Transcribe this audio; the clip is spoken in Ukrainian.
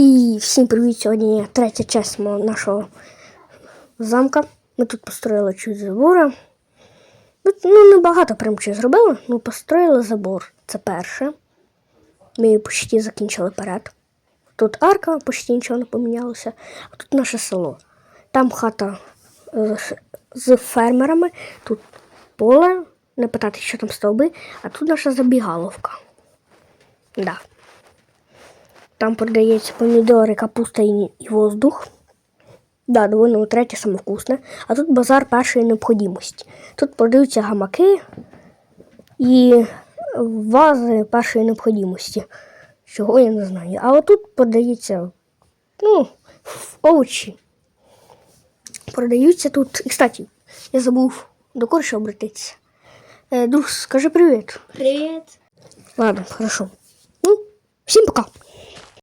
І всім привіт! Сьогодні третя часть мого нашого замка. Ми тут построїли чуть забора. Ну, Ну, небагато прям чи зробили, ну построїли забор. Це перше. Ми її почти закінчили перед. Тут арка, почти нічого не помінялося. А тут наше село. Там хата е, з фермерами, тут поле, не питати, що там стовби, а тут наша забігаловка. Да. Там продається помідори, капуста і, воздух. Да, довольно третє саме вкусне. А тут базар першої необхідності. Тут продаються гамаки і вази першої необхідності. Чого я не знаю. А отут продається ну, овочі. Продаються тут. І, кстати, я забув до корша обратитися. Е, друг, скажи привіт. Привет. Ладно, хорошо. Ну, всім пока.